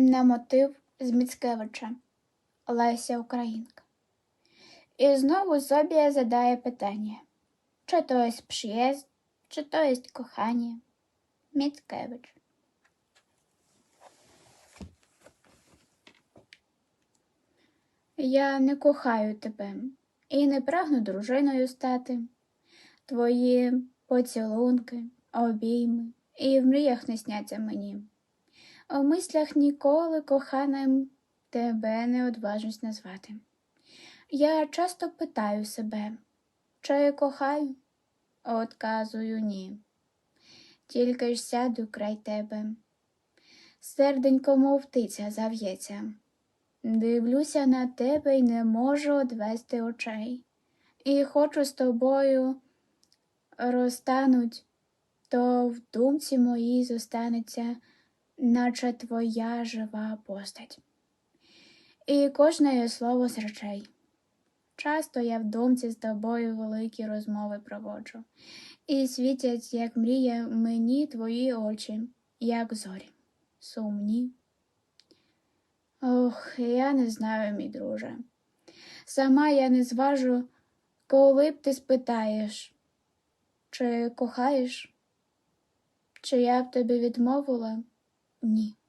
на мотив з Міцкевича Леся Українка. І знову собі задає питання, чи то есть przyjaźń, чи то есть кохання. Міцкевич. Я не кохаю тебе і не прагну дружиною стати. Твої поцілунки, обійми і в мріях не сняться мені. У мислях ніколи коханим тебе не одважусь назвати. Я часто питаю себе, чи кохаю? Отказую ні. Тільки ж сяду край тебе. Серденько, мов птиця зав'ється. Дивлюся на тебе й не можу одвести очей. І хочу з тобою розтануть, то в думці моїй зостанеться, наче твоя жива постать. І кожне слово з речей. Часто я в думці з тобою великі розмови проводжу, і світять, як мріє, мені твої очі, як зорі, сумні. Ох, я не знаю, мій друже. Сама я не зважу, коли б ти спитаєш, чи кохаєш, чи я б тобі відмовила? Ні.